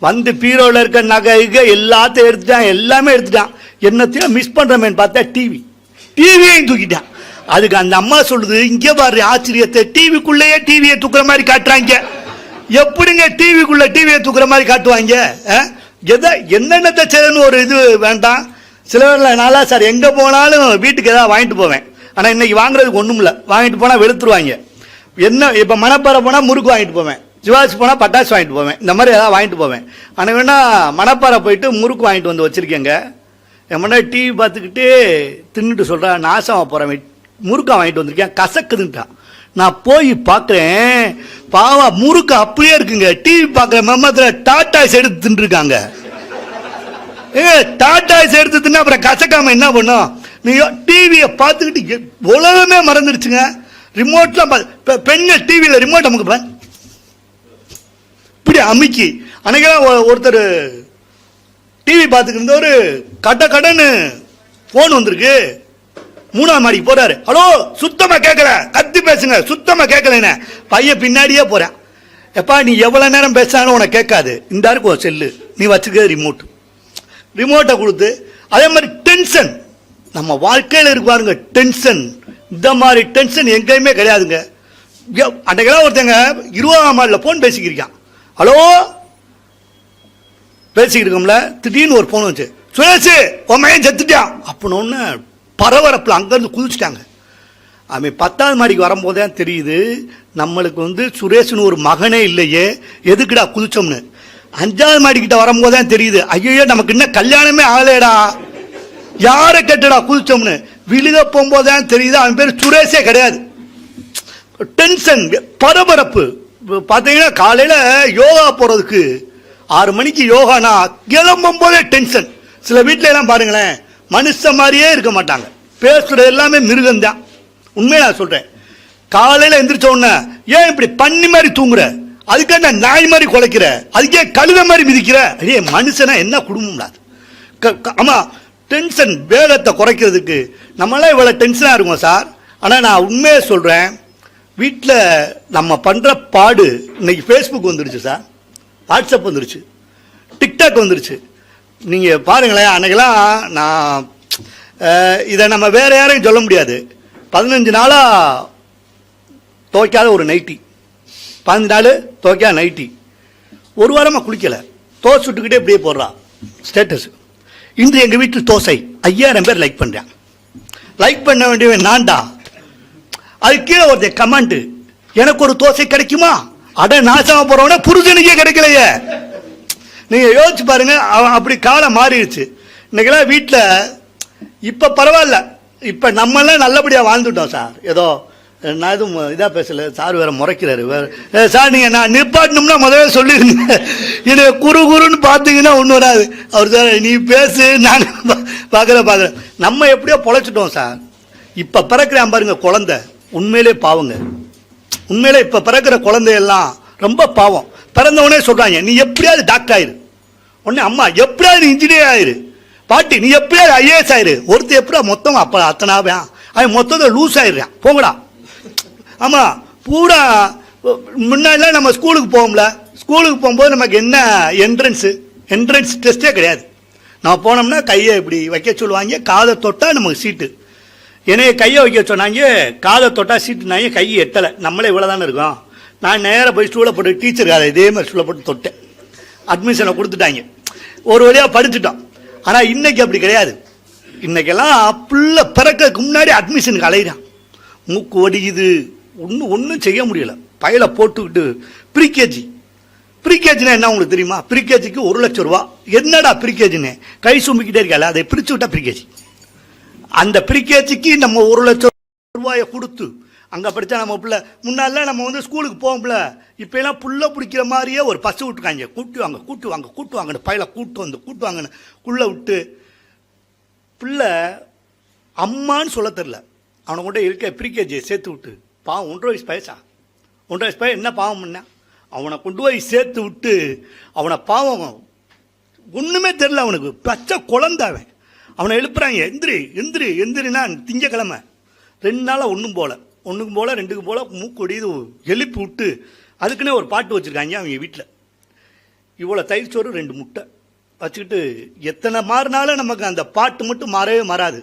வந்து பீரோவில் இருக்க நகை எல்லாத்தையும் எடுத்துட்டான் எல்லாமே எடுத்துட்டான். என்னத்தையும் மிஸ் பண்ணுறமேன்னு பார்த்தா டிவி டிவியையும் தூக்கிட்டான். அதுக்கு அந்த அம்மா சொல்லுது இங்கே பாரு ஆச்சரியத்தை டிவிக்குள்ளேயே டிவியை தூக்குற மாதிரி காட்டுறாங்க. எப்படிங்க டிவிக்குள்ளே டிவியை தூக்குற மாதிரி காட்டுவாங்க? ஆ? எதை என்னென்னத்தை செய்யணும்னு ஒரு இது வேண்டாம். சில பேரில் நாளா சார் எங்கே போனாலும் வீட்டுக்கு எதாவது வாங்கிட்டு போவேன். ஆனால் இன்னைக்கு வாங்குறதுக்கு ஒன்றும் இல்லை வாங்கிட்டு போனால் வெளுத்துருவாங்க. என்ன இப்போ மணப்பாறை போனால் முறுக்கு வாங்கிட்டு போவேன். சிவாசி போனால் பட்டாசு வாங்கிட்டு போவேன். இந்த மாதிரி ஏதாவது வாங்கிட்டு போவேன். ஆனால் வேணா மணப்பாறை போயிட்டு முறுக்கு வாங்கிட்டு வந்து வச்சுருக்கேங்க. என் டிவி பார்த்துக்கிட்டு தின்னுட்டு சொல்கிறேன் நாசமாக போகிறேன் முறுக்கா வாங்கிட்டு வந்திருக்கேன் கசக்குதுன்ட்டான் நான் போய் பார்க்குறேன் பாவா முறுக்கு அப்படியே இருக்குங்க. டிவி பார்க்குற மெம்மத்தில் டாட்டாஸ் எடுத்து தின்றுருக்காங்க ஏ டாட்டாஸ் எடுத்து தின்னா அப்புறம் கசக்காம என்ன பண்ணும்? நீயோ டிவியை பார்த்துக்கிட்டு உலகமே மறந்துடுச்சுங்க ரிமோட்லாம் பெ- பெண்கள் டிவியில் ரிமோட் நமக்கு இப்படி அமுக்கி அன்னைக்கெல்லாம் ஒருத்தர் டிவி பார்த்துக்கிட்டு இருந்தவர் கட்ட கடன்னு ஃபோன் வந்திருக்கு. மூணாம் மாடிக்கு போறாரு. ஹலோ சுத்தமா கேட்கல கத்தி பேசுங்க. சுத்தமா கேட்கலன்னு பையன் பின்னாடியே போறேன். எப்பா நீ எவ்வளோ நேரம் பேசினாலும் உனக்கு கேட்காது. இந்த இருக்கும் செல்லு. நீ வச்சுக்க ரிமோட் ரிமோட்டை கொடுத்து அதே மாதிரி டென்ஷன் நம்ம வாழ்க்கையில் இருக்கு பாருங்க டென்ஷன் இந்த மாதிரி டென்ஷன் எங்கேயுமே கிடையாதுங்க. அன்றைக்கெல்லாம் அன்னைக்கெல்லாம் ஒருத்தங்க இருபதாம் மாடியில் ஃபோன் பேசிக்கிருக்கான். ஹலோ? பேசிக்கிட்டு இருக்கோம்ல திடீர்னு ஒரு ஃபோன் வச்சு சுரேஷ் உன் செத்துட்டான். அப்படின்னு பரபரப்பில் அங்கேருந்து குதிச்சிட்டாங்க. அவன் பத்தாவது மாடிக்கு வரும்போது தான் தெரியுது நம்மளுக்கு வந்து சுரேஷ்னு ஒரு மகனே இல்லையே எதுக்குடா குதிச்சோம்னு. அஞ்சாவது மாடிக்கிட்ட வரும்போது தான் தெரியுது ஐயோ நமக்கு இன்னும் கல்யாணமே ஆகலையடா. யாரை கேட்டடா குதிச்சோம்னு. விழுக போகும்போது தான் தெரியுது அவன் பேர் சுரேஷே கிடையாது. டென்ஷன் பரபரப்பு. பார்த்தீங்கன்னா காலையில் யோகா போகிறதுக்கு ஆறு மணிக்கு யோகானா கிளம்பும் போதே டென்ஷன் சில வீட்டில எல்லாம் பாருங்களேன் மனுஷன் மாதிரியே இருக்க மாட்டாங்க. பேசுகிறது எல்லாமே மிருகம்தான் உண்மையை நான் சொல்கிறேன் காலையில் எந்திரிச்ச உடனே ஏன் இப்படி பண்ணி மாதிரி தூங்குற? அதுக்கே நான் நாய் மாதிரி குலைக்கிற? அதுக்கே கழுத மாதிரி மிதிக்கிற? ஐயே மனுஷனா என்ன குடும்பம்டா ஆமாம் க- டென்ஷன் வேகத்தை குறைக்கிறதுக்கு நம்மளாம் இவ்வளோ டென்ஷனாக இருக்கும் சார். ஆனால் நான் உண்மையை சொல்கிறேன் வீட்டில் நம்ம பண்ணுற பாடு இன்னைக்கு ஃபேஸ்புக் வந்துடுச்சு சார் வாட்ஸ்அப் வந்துருச்சு. டிக்டாக் வந்துடுச்சு நீங்கள் பாருங்களேன் அன்றைக்கெல்லாம் நான் இதை நம்ம வேறு யாரையும் சொல்ல முடியாது. பதினஞ்சு நாளாக துவைக்காத ஒரு நைட்டி பதினஞ்சு நாள் துவைக்காத நைட்டி ஒரு வாரமாக குளிக்கலை. தோசை சுட்டுக்கிட்டே இப்படியே போடுறா. ஸ்டேட்டஸ் இன்று எங்கள் வீட்டில் தோசை. ஐயாயிரம் பேர் லைக் பண்ணுறேன் லைக் பண்ண வேண்டியவன் நான்டா. அது கீழே வருது கமெண்ட் எனக்கு ஒரு தோசை கிடைக்குமா? அட நாசமா போறவன புருஷனுக்கே கிடைக்கலையே. நீங்க யோசிச்சு பாருங்க அவன் அப்படி காலம் மாறிடுச்சு. இன்னைக்கெல்லாம் வீட்டில் இப்போ பரவாயில்ல. இப்போ நம்மளாம் நல்லபடியாக வாழ்ந்துட்டோம் சார் ஏதோ நான் எதுவும் இதாக பேசல சார் வேற முறைக்கிறாரு. வேற சார் நீங்கள் நான் நிப்பாட்டணும்னா முதல்ல சொல்லிருங்க என்னை குறு குருன்னு பார்த்தீங்கன்னா ஒன்றும் வராது. அவர் சார் நீ பேசு நான் பார்க்குற பார்க்குறேன் நம்ம எப்படியோ பொழைச்சிட்டோம் சார் இப்போ பிறக்கிறேன் பாருங்க குழந்தை. உண்மையிலே பாவங்க. உண்மையிலே இப்ப பிறக்கிற குழந்தையெல்லாம் ரொம்ப பாவம். பிறந்தவனே சொல்கிறாங்க சொல்றாங்க நீ எப்படியாவது டாக்டர் ஆயிரு. உடனே அம்மா எப்படியாவது இன்ஜினியர் ஆயிரு. பாட்டி நீ எப்படியாவது ஐஏஎஸ் ஆயிரு. ஒருத்தர் எப்படியா மொத்தம் அப்ப அத்தனாவே அவன் மொத்தத்தை லூஸ் ஆயிடுறான். போங்கடா. ஆமா பூரா முன்னாடிலாம் நம்ம ஸ்கூலுக்கு போவோம்ல. ஸ்கூலுக்கு போகும்போது நமக்கு என்ன என்ட்ரன்ஸு என்ட்ரன்ஸ் டெஸ்ட்டே கிடையாது. நான் போனோம்னா கையை இப்படி வைக்க சொல்லுவாங்க காதை தொட்டால் நமக்கு சீட்டு என்னைய கையை வைக்க சொன்னாங்க காதை தொட்டா சீட்டுனாங்க கை எட்டலை. நம்மளே இவ்வளோ தானே இருக்கோம். நான் நேராக போய் ஸ்டூலை போட்டு டீச்சர் காதை இதே மாதிரி ஸ்டூலை போட்டு தொட்டேன். அட்மிஷனை கொடுத்துட்டாங்க. ஒரு வழியாக படிச்சுட்டோம். ஆனால் இன்னைக்கு அப்படி கிடையாது. இன்னைக்கெல்லாம் புள்ள பிறக்கிறதுக்கு முன்னாடி அட்மிஷனுக்கு அலையிறான் மூக்கு ஒடிக்குது ஒன்றும் ஒன்றும் செய்ய முடியல. பயலை போட்டுக்கிட்டு ப்ரீகேஜி ப்ரீகேஜினா என்ன உங்களுக்கு தெரியுமா? ப்ரீகேஜிக்கு ஒரு லட்சம் ரூபா. என்னடா ப்ரீகேஜின்னு கை சுமிக்கிட்டே இருக்கல அதை பிரிச்சு விட்டா ப்ரீகேஜி அந்த ப்ரிகேஜிக்கு நம்ம ஒரு லட்சம் ரூபாயை கொடுத்து அங்கே படித்தா நம்ம பிள்ளை முன்னாடிலாம் நம்ம வந்து ஸ்கூலுக்கு போகும்ல இப்போலாம் புள்ள பிடிக்கிற மாதிரியே ஒரு பஸ் விட்டுருக்காங்க. கூட்டு வாங்க கூட்டு வாங்க கூட்டு வாங்கன்னு பையில கூட்டு வந்து கூட்டு வாங்கன்னு உள்ளே விட்டு பிள்ளை அம்மான்னு சொல்ல தெரில அவனை கொண்டு இருக்க ப்ரீகேஜியை சேர்த்து விட்டு பாவம் ஒன்றரை வயசு பயசா? ஒன்றரை வயசு பையன் என்ன பாவம் பண்ண? அவனை கொண்டு போய் சேர்த்து விட்டு அவனை பாவம் ஒன்றுமே தெரில அவனுக்கு. பச்சை குழந்தாவன் அவனை எழுப்புறாங்க எந்திரி எந்திரி எந்திரினா திங்கக்கிழமை. ரெண்டு நாளாக ஒன்றும் போல. ஒன்றுக்கும் போல ரெண்டுக்கும் போல மூக்கொடி இது எழுப்பி விட்டு அதுக்குன்னே ஒரு பாட்டு வச்சுருக்காங்க அவங்க வீட்டில் இவ்வளோ தயிர் சோறு ரெண்டு முட்டை. வச்சுக்கிட்டு எத்தனை மாறினாலும் நமக்கு அந்த பாட்டு மட்டும் மாறவே மாறாது.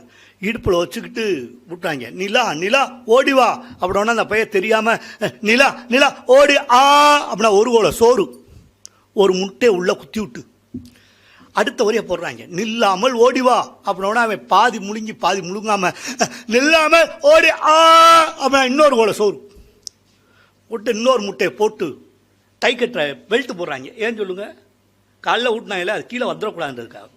இடுப்பில் வச்சுக்கிட்டு விட்டாங்க நிலா நிலா ஓடி வா. அப்படின்னா அந்த பையன் தெரியாமல் நிலா நிலா ஓடி ஆ அப்படின்னா ஒரு கோலை சோறு. ஒரு முட்டையை உள்ளே குத்தி விட்டு. அடுத்த வரைய போடுறாங்க. நில்லாமல் ஓடி வா. அப்படின்னா அவன் பாதி முழுங்கி பாதி முழுங்காம நில்லாமல் ஓடி ஆ அவன் இன்னொரு கோல சோறு. விட்டு இன்னொரு முட்டையை போட்டு டை கட்டுற பெல்ட் போடுறாங்க. ஏன் சொல்லுங்க? காலைல ஊட்டினாங்களே அது கீழே வந்துடக்கூடாதுன்றதுக்காக.